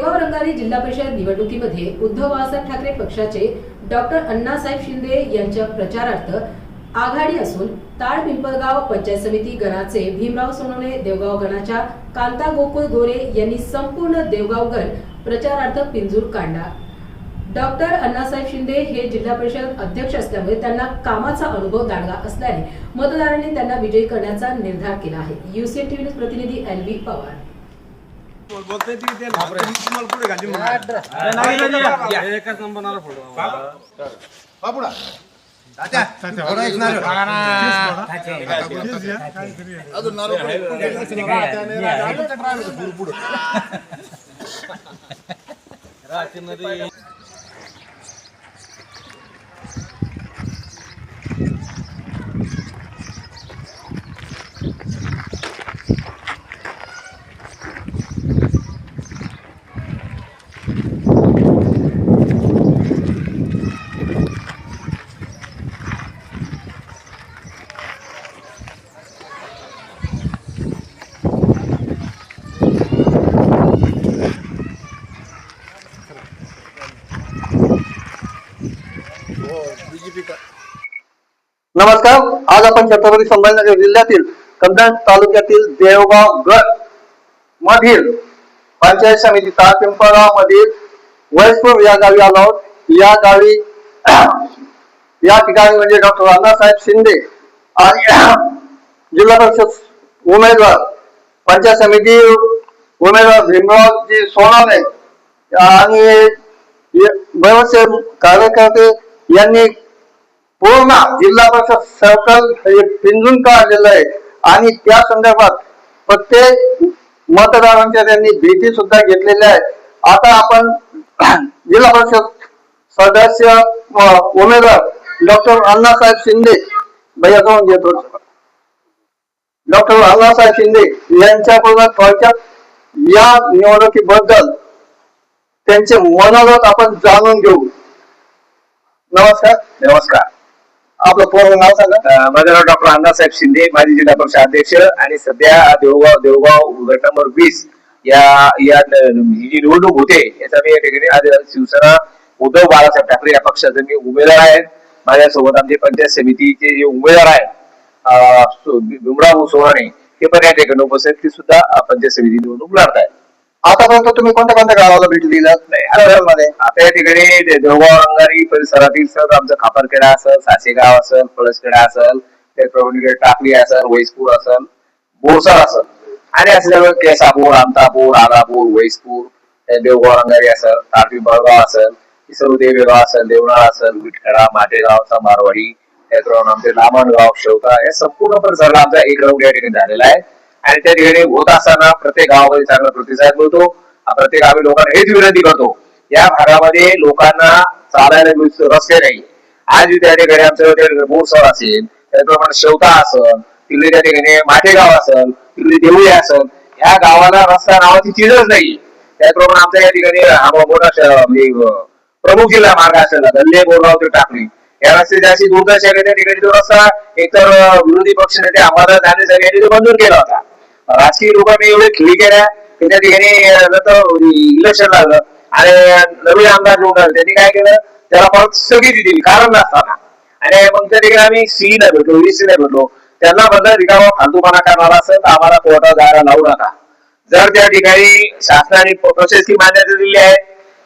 देवगाव रंगारी जिल्हा परिषद निवडणुकीमध्ये उद्धव बाळासाहेब ठाकरे पक्षाचे डॉक्टर अण्णासाहेब शिंदे यांच्या प्रचारार्थ आघाडी असून ताड पिंपळगाव पंचायत समिती गणाचे भीमराव सोनवणे देवगाव गणाच्या कांता गोकुळ गोरे यांनी संपूर्ण देवगाव गण प्रचारार्थ पिंजूर काढला. डॉक्टर अण्णासाहेब शिंदे हे जिल्हा परिषद अध्यक्ष असल्यामुळे त्यांना कामाचा अनुभव दांडगा असल्याने मतदारांनी त्यांना विजयी करण्याचा निर्धार केला आहे. युसीएन टीव्ही प्रतिनिधी एल व्ही पवार. बोलताय ती. ते तुम्हाला पुढे घाली म्हणून. एकच नंबर फोटो बापुडा तात्या, फोटो नारळ. अजून नारळ पुढे. अजून नमस्कार. आज आपण छत्रपती संभाजीनगर जिल्ह्यातील कल्याण तालुक्यातील देवगाव गट मधील पंचायत समिती पिंपळगाव मधील वैसपूर या गावी आलो या गावी या ठिकाणी म्हणजे डॉक्टर अण्णासाहेब शिंदे आणि जिल्हा परिषद उमेदवार पंचायत समिती उमेदवार भीमरावजी सोनवणे आणि हे कार्यकर्ते यांनी पूर्ण जिल्हा परिषद सर्कल हे पिंजून काढलेलं आहे. आणि त्या संदर्भात प्रत्येक मतदारांच्या त्यांनी भेटी सुद्धा घेतलेल्या आहेत. आता आपण जिल्हा परिषद सदस्य उमेदवार डॉक्टर अण्णासाहेब शिंदे भैया जाऊन घेतो डॉक्टर अण्णासाहेब शिंदे यांच्याकडून थोडक्यात या निवडणुकीबद्दल त्यांचे मनोगत आपण जाणून घेऊ. नमस्कार. नमस्कार. आपलं पूर्ण नाव सांगा. माझं नाव डॉक्टर अण्णासाहेब शिंदे. माजी जिल्हा परिषद अध्यक्ष आणि सध्या देवगाव देवगाव गट नंबर वीस या या ही जी निवडणूक होते याचा मी या ठिकाणी आज शिवसेना उद्धव बाळासाहेब ठाकरे या पक्षाचे मी उमेदवार आहेत. माझ्यासोबत आमचे पंचायत समितीचे जे उमेदवार आहेत डुमराव सो- भीमराव पण या ठिकाणी उपस्थित ते सुद्धा पंचायत समिती निवडणूक लढत आहेत आतापर्यंत तुम्ही कोणत्या कोणत्या गावाला भेट आता मध्ये आता या ठिकाणी ते देवगाव अंगारी परिसरातील सर आमचं खापरखेडा असेल सासेगाव असेल पळसखेडा असेल त्याचप्रमाणे टाकली असेल वैसपूर असेल बोरसर असेल. आणि असं सगळं केसापूर आमतापूर आगापूर वैसपूर देवगाव अंगारी असेल तारपी बळगाव असेल सर्व देवेगाव असेल देवनाळ असेल विठखेडा माटेगाव समारवाडी त्याचप्रमाणे आमचे लामणगाव शेवता या संपूर्ण परिसराला आमचा एक राऊंड या ठिकाणी झालेला आहे. आणि त्या ठिकाणी होत असताना प्रत्येक गावामध्ये चांगला प्रतिसाद मिळतो. प्रत्येक आम्ही लोकांना हेच विनंती करतो या भागामध्ये लोकांना चालायला रस्ते नाही. आज त्या ठिकाणी आमच्या बोरसर असेल त्याचप्रमाणे शेवता असेल तिकडे त्या ठिकाणी माठेगाव असेल तिकडे देवळी असेल ह्या गावाला रस्ता नावाची चीजच नाही. त्याचप्रमाणे आमच्या या ठिकाणी म्हणजे, प्रमुख जिल्हा मार्ग असेल गल्ले बोरगाव ते टाकली या रस्त्याची अशी दुर्दशा आहे की त्या ठिकाणी एकतर विरोधी पक्ष नेते अंबादास दानवे साहेब यांनी तो मंजूर केला होता. राजकीय लोकांनी एवढे खेळी केल्या की त्या ठिकाणी नंतर इलेक्शन लागलं आणि नवीन आमदार निवडून आले. त्यांनी काय केलं? त्याला परत स्थगिती दिली कारण नसताना. आणि मग त्या ठिकाणी आम्ही सी नाही भेटलो वीसी नाही भेटलो. त्यांना बदल रिकामा फालतूपणा करणार असेल तर आम्हाला कोर्टात जायला लावू नका. जर त्या ठिकाणी शासनाने प्रोसेसची मान्यता दिली आहे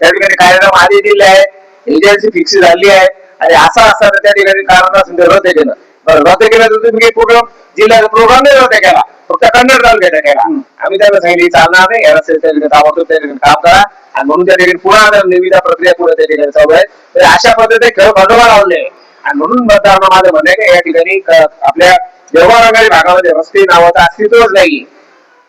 त्या ठिकाणी कार्यक्रम आधी दिले आहे एजन्सी फिक्स झाली आहे आणि असं असताना त्या ठिकाणी कारण असेल ते रद्द केलं. बरं, रद्द केलं तर तुम्ही प्रोग्राम जिल्ह्याचा प्रोग्राम नाही रद्द केला. फक्त कन्नड तालुक्यात केला. आम्ही त्यांना सांगितलं चालणार नाही या रस्त्याच्या ठिकाणी ताबडतोब त्या ठिकाणी काम करा. आणि म्हणून त्या ठिकाणी पुन्हा निविदा प्रक्रिया पुढे त्या ठिकाणी चालू आहे. तर अशा पद्धतीने खेळ खंडोबा लावले. आणि म्हणून मतदारांना माझं म्हणणं आहे की या ठिकाणी आपल्या देवगाव भागामध्ये रस्ते नावाचं अस्तित्वच नाही.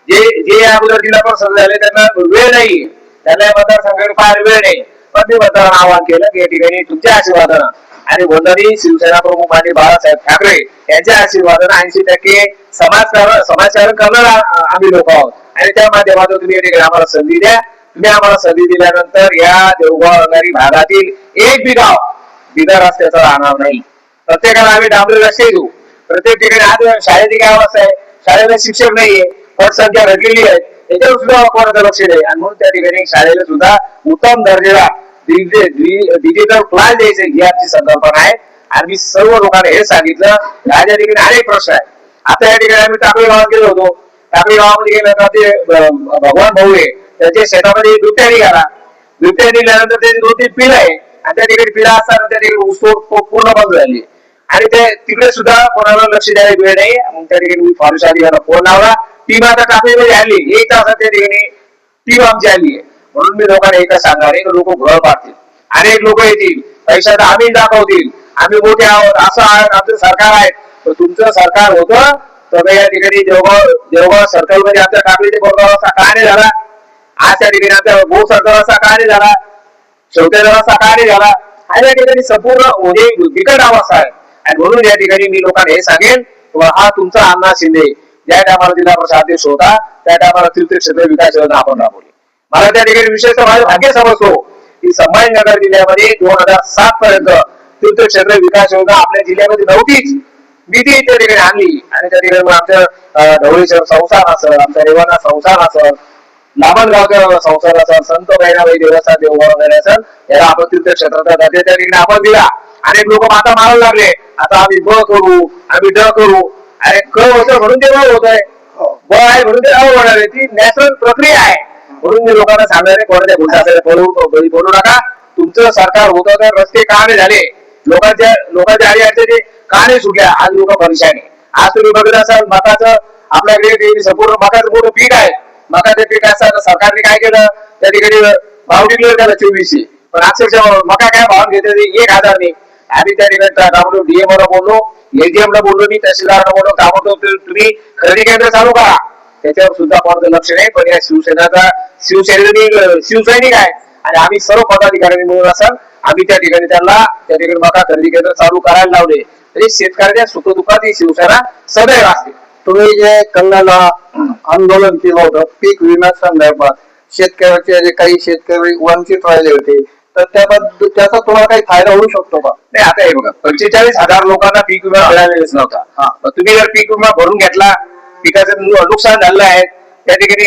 जे जे या अगोदर जिल्हा परिषद झाले त्यांना वेळ नाही. त्यांना या मतदारसंघाकडे फार वेळ नाही. पण ते मतदारांना आवाहन केलं की या ठिकाणी तुमच्या आशीर्वादानं आणि वंदनी शिवसेना प्रमुख माननीय बाळासाहेब ठाकरे यांच्या आशीर्वादानं ऐंशी टक्के समाजकारण समाजकारण करणार आम्ही लोक आहोत. आणि त्या माध्यमातून तुम्ही आम्हाला संधी द्या. तुम्ही आम्हाला संधी दिल्यानंतर या देवगाव अंगारी भागातील एक बी गाव बिगर रस्त्याचा राहणार नाही. प्रत्येकाला आम्ही डांबरे रस्ते देऊ. प्रत्येक ठिकाणी आज शाळेची काय अवस्था आहे शाळेला शिक्षक नाहीये पटसंख्या घटलेली आहे याच्यावर सुद्धा कोणाचं लक्ष नाही. आणि म्हणून त्या ठिकाणी शाळेला सुद्धा उत्तम दर्जेला डिजिटल क्लास द्यायचे ही आमची संकल्पना आहे. आणि मी सर्व लोकांना हे सांगितलं. आज या ठिकाणी अनेक प्रश्न आहेत. आता या ठिकाणी आम्ही टाकळी गावात गेलो होतो. टाकळी गावामध्ये गेलं तर ते भगवान भाऊ आहे त्याच्या शेतामध्ये दुट्या निघाला दुट्या निघाल्यानंतर त्याची दोन तीन पिढ आहे. आणि त्या ठिकाणी पिढा असताना त्या ठिकाणी ऊसतोड पूर्ण बंद झाली. आणि ते तिकडे सुद्धा कोणाला लक्ष द्यायला वेळ नाही. मग त्या ठिकाणी मी फॉरेस्ट अधिकाऱ्यांना फोन लावला. टीम आता टाकळीमध्ये आली. एक तासात त्या ठिकाणी टीम आमची आली आहे. म्हणून मी लोकांना एकच सांगणार आहे लोक घर पाडतील. अनेक लोक येतील पैशात आम्ही दाखवतील. आम्ही मोठे आहोत असं आहे, आमचं सरकार आहे. तर तुमचं सरकार होतं तर या ठिकाणी देवगाव देवगाव सर्कलमध्ये आमच्या टाकळीचे बोरगाव असा का नाही झाला? आज त्या ठिकाणी आमच्या भो सर्कल असा का नाही झाला? शेवट्याचा रस्ता का नाही झाला? आणि या ठिकाणी संपूर्ण म्हणजे बिकट अवस्था आहे. आणि म्हणून या ठिकाणी मी लोकांना हे सांगेन हा तुमचा अण्णा शिंदे ज्या टायमाला जिल्हा प्रशासन होता त्या टायमाला तीर्थक्षेत्र विकास योजना आपण राबवली. मला त्या ठिकाणी विशेषतः माझं भाग्य समजतो की संभाजीनगर जिल्ह्यामध्ये दोन हजार सात पर्यंत तीर्थक्षेत्र विकास योजना आपल्या जिल्ह्यामध्ये नव्हतीच. मी ती त्या ठिकाणी आणली. आणि त्या ठिकाणी मग आमचं अं, ढवळीचं संस्थान असेल आमच्या रेवाना संस्थान असेल लामणगावचं संसार असेल संत बहिणाबाई देवस्थान देवगाव वगैरे असेल याला आपण तीर्थक्षेत्राचा दर्जा त्या ठिकाणी आपण दिला. अनेक लोक माता मारायला लागले. आता आम्ही ब करू आम्ही ड करू. अरे क होतं म्हणून ते ब होत आहे ब आहे म्हणून ते अ होणार आहे. ती नॅचरल प्रक्रिया आहे. म्हणून मी लोकांना सांगणार आहे कोणाच्या गुंडाकडे बोलू बळी पडू नका. तुमचं सरकार होतं तर रस्ते का नाही झाले. लोकांच्या लोकांच्या आडी अडचणी का नाही सुटल्या. आज लोक परेशान आज तुम्ही बघत असाल मकाचं आपल्याकडे संपूर्ण मकाचं पूर्ण पीक आहे. मकाचं पीक असताना सरकारने काय केलं? त्या ठिकाणी भाव डिक्लेअर केला चोवीसशे. पण अक्षरशः मका काय भाव घेते एक हजार नाही आम्ही त्या ठिकाणी डीएम ला बोललो. एजीएम ला बोललो मी तहसीलदारांना बोललो ताबडतोब तु- तुम्ही खरेदी केंद्र चालू करा. त्याच्यावर सुद्धा कोणाचं लक्ष नाही पण या शिवसेनाचा शिवसैनिक शिवसैनिक आहे. आणि आम्ही सर्व पदाधिकाऱ्यांनी मिळून असाल आम्ही त्या ठिकाणी त्यांना त्या ठिकाणी मका खरेदी केंद्र चालू करायला लावले. तरी शेतकऱ्याच्या सुखदुःखात ही शिवसेना सदैव असते. तुम्ही जे कल्ल्याला आंदोलन केलं होतं पीक विम्या संदर्भात शेतकऱ्याचे जे काही शेतकरी वंचित राहिले होते तर त्याबद्दल त्याचा तुम्हाला काही फायदा होऊ शकतो का? नाही आता हे बघा पंचेचाळीस हजार लोकांना पीक विमा मिळालेलाच नव्हता. हा. तुम्ही जर पीक विमा भरून घेतला पिकाचं नुकसान झालेलं आहे. त्या ठिकाणी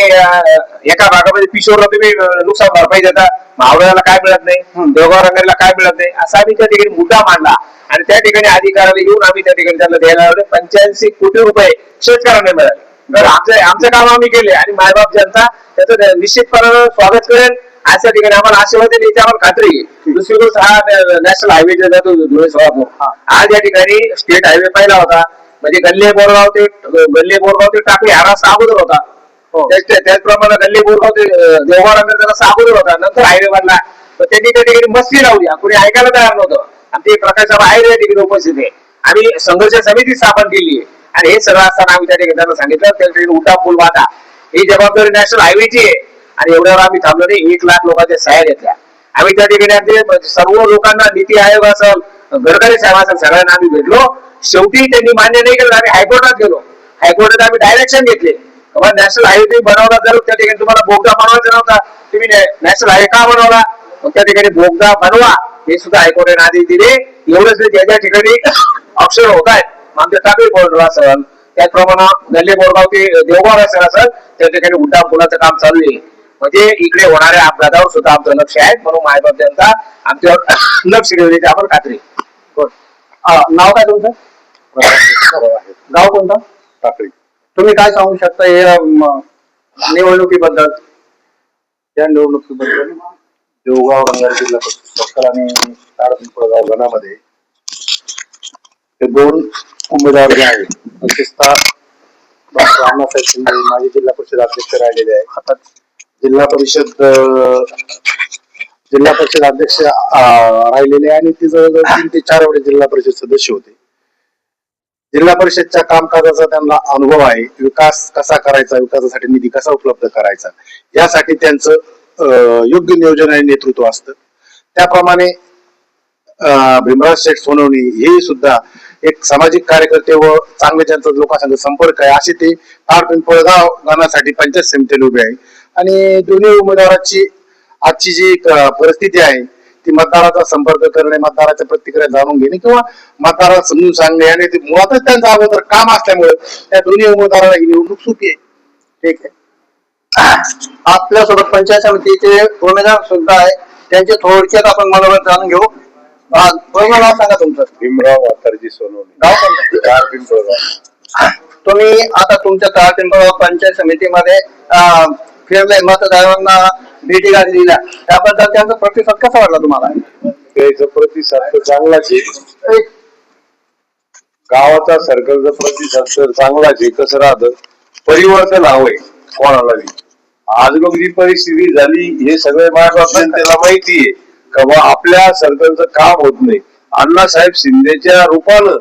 एका भागामध्ये पिशोरला तुम्ही नुकसान भरपाई देता. मावळ्याला काय मिळत नाही? देवगाव रंगाला काय मिळत नाही? असा आम्ही त्या ठिकाणी मुद्दा मांडला. आणि त्या ठिकाणी अधिकाऱ्याला घेऊन आम्ही त्या ठिकाणी त्यांना द्यायला लावले. पंच्याऐंशी कोटी रुपये शेतकऱ्यांना मिळाले. तर आमचे आमचे काम आम्ही केले. आणि मायबाप जनता त्याचं निश्चितपणे स्वागत करेल. आज त्या ठिकाणी आम्हाला आशीर्वाद दिले याची आम्हाला खात्री. दुसरी गोष्ट हा नॅशनल हायवे जे जातो धुळे सोलापूर आज या ठिकाणी स्टेट हायवे पहिला होता. म्हणजे गल्ले बोरगाव ते गल्ले बोरगाव ते टाकळी हा रस्ता अगोदर होता. त्या- त्याचप्रमाणे गल्ली बोरगाव ते देवगाव रस्ता अगोदर होता. नंतर हायवे बनला तर त्यांनी त्या ठिकाणी मस्ती लावली. कोणी ऐकायला तयार नव्हतं. आणि ते प्रकाश बाहेर या ठिकाणी उपस्थित आहे. आम्ही संघर्ष समिती स्थापन केली आहे. आणि हे सगळं असताना आम्ही त्या ठिकाणी सांगितलं त्या ठिकाणी उठा पूल वाटा ही जबाबदारी नॅशनल हायवेची आहे. आणि एवढ्यावर आम्ही थांबलो नाही. एक लाख लोकांच्या सह्या घेतल्या. आम्ही त्या ठिकाणी आमचे सर्व लोकांना नीती आयोग असेल गडकरी साहेब असेल सगळ्यांना आम्ही भेटलो. शेवटी त्यांनी मान्य नाही केलं आम्ही हायकोर्टात गेलो. हायकोर्टात आम्ही डायरेक्शन घेतले. नॅशनल हायवे तुम्ही बनवला तर त्या ठिकाणी तुम्हाला बोगदा बनवायचा नव्हता. तुम्ही नॅशनल हायवे का बनवला? मग त्या ठिकाणी बोगदा बनवा. हे सुद्धा हायकोर्टाने आदेश दिले. एवढंच नाही ज्या ज्या ठिकाणी अक्षर होत आहेत आमच्या टाकळी बोर्डर असेल त्याचप्रमाणे गल्ले बोरगाव ते देवगाव असेल असेल त्या ठिकाणी उड्डा पुलाचं काम चालू आहे. म्हणजे इकडे होणाऱ्या अपघातावर सुद्धा आमचं लक्ष आहे. म्हणून मायबाप जनता आमच्यावर लक्ष देण्याची आपण खात्री नाव काय तुमचं? गाव कोणतं? टाकळी तुम्ही काय सांगू शकता या म, निवडणुकीबद्दल? या निवडणुकीबद्दल? देवगाव रंगारी जिल्हा परिषद आणि ताडपिंपळगाव गणामध्ये हे दोन उमेदवार जे आहेत विशेषतः डॉक्टर अण्णासाहेब शिंदे माजी जिल्हा परिषद अध्यक्ष राहिलेले आहे आता जिल्हा परिषद अं, जिल्हा परिषद अध्यक्ष अं, राहिलेले आहे आणि ते जवळजवळ तीन ते चार वेळे जिल्हा परिषद सदस्य होते. जिल्हा परिषदच्या कामकाजाचा त्यांना अनुभव आहे. विकास कसा करायचा? विकासासाठी निधी कसा उपलब्ध करायचा? यासाठी त्यांचं योग्य नियोजन आणि नेतृत्व असतं. त्याप्रमाणे भीमराज शेठ सोनवणी हे सुद्धा एक सामाजिक कार्यकर्ते व चांगले ज्यांचा लोकांसंग संपर्क आहे. असे ते फार पिंपळगाव गाण्यासाठी पंचायत समितीला उभे आहे. आणि दोन्ही उमेदवाराची आजची जी एक, परिस्थिती आहे ती मतदाराचा संपर्क करणे मतदाराच्या प्रतिक्रिया जाणून घेणे किंवा मतदाराला समजून सांगणे आणि ते मुळातच त्यांचं अगोदर काम असल्यामुळे त्या दोन्ही उमेदवाराला ही निवडणूक सुटी आहे. ठीक आहे. आपल्यासोबत पंचायत समितीचे उमेदवार सुद्धा आहे त्यांचे थोडक्यात आपण मला जाणून घेऊ. नाव सांगा तुमचं. भीमराव वातारजी सोनवणे. गाव कोणतं चार पिंपळगाव. तुम्ही आता तुमच्या तळा पिंपळगाव पंचायत समितीमध्ये फिरले मतदारांना भेटी घातलेल्या. त्याबद्दल त्यांचा प्रतिसाद कसा वाटला तुम्हाला? त्याचा प्रतिसाद तर चांगलाच आहे. गावाचा सर्कलचा प्रतिसाद तर चांगलाच आहे कसं राहतं? परिवर्तन हवंय कोणाला आज लोक जी परिस्थिती झाली हे सगळे मायबाप माहिती आहे. का बा आपल्या सरकारचं काम होत नाही. अण्णासाहेब शिंदेच्या रूपानं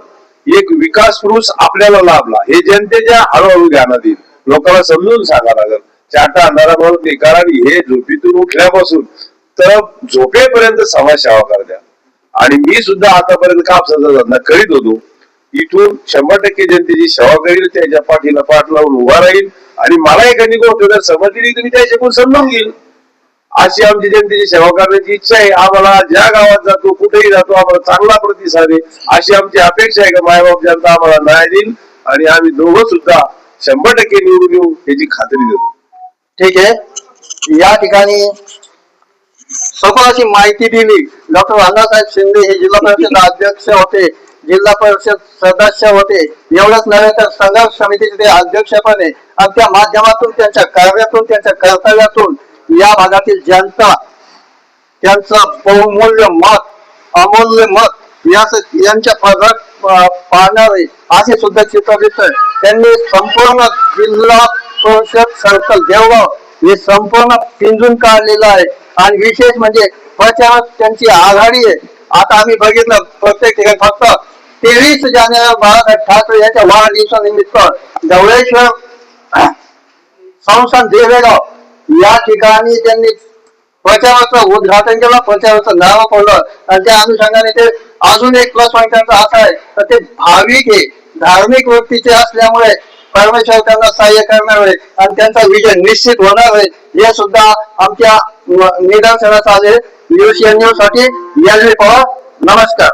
एक विकास पुरुष आपल्याला लाभला. हे जनतेच्या हळूहळू ध्यानात येईल. लोकांना समजून सांगा लागेल. चारटा अंधारा म्हणून कारण हे झोपीतून उठल्यापासून तर झोपेपर्यंत समाज सेवा करत्या आणि मी सुद्धा आतापर्यंत कापसाचा धंदा करीत होतो? इथून शंभर टक्के जनतेची सेवा करील त्याच्या पाठीला पाठ लावून उभा राहील आणि मला एखादी गोष्ट जर समजली तुम्ही त्याच्याकडून समजून घेईल. अशी आमची जनतेची सेवा करण्याची इच्छा आहे. आम्हाला ज्या गावात जातो कुठेही जातो आम्हाला चांगला प्रतिसाद आहे. अशी आमची अपेक्षा आहे का मायबाप जनता आम्हाला न्याय देईल आणि आम्ही दोघं सुद्धा शंभर टक्के निवडून येऊ याची खात्री देतो. ठीक आहे. या ठिकाणी सखोल अशी माहिती दिली. डॉक्टर अण्णासाहेब शिंदे हे जिल्हा परिषद अध्यक्ष होते जिल्हा परिषद सदस्य होते. एवढंच नव्हे तर संघर्ष समितीचे ते अध्यक्ष पण आहे. आणि त्या माध्यमातून त्यांच्या कार्यातून त्यांच्या कर्तव्यातून या भागातील जनता त्यांचं बहुमूल्य मत अमूल्य मत यास यांच्या पदक पाहणारे असे सुद्धा चित्र दिसत त्यांनी संपूर्ण जिल्हा सोशल सर्कल देवगाव हे संपूर्ण पिंजून काढलेलं आहे. आणि विशेष म्हणजे प्रचारात त्यांची आघाडी आहे. आता आम्ही बघितलं प्रत्येक ठिकाणी फक्त तेवीस जानेवारी बाळासाहेब ठाकरे यांच्या वाढदिवसानिमित्त धवळेश्वर संस्थान देवेगाव या ठिकाणी त्यांनी प्रचाराचं उद्घाटन केलं प्रचाराचं नाव पडलं आणि त्या अनुषंगाने ते अजून एक प्लस पॉईंट त्यांचा असा आहे. तर ते भाविक आहे. धार्मिक वृत्तीचे असल्यामुळे परमेश्वर त्यांना सहाय्य करणार आहे आणि त्यांचा विजय निश्चित होणार आहे. हे सुद्धा आमच्या निदर्शनास आले. न्यूजसाठी यादवी पवार. नमस्कार.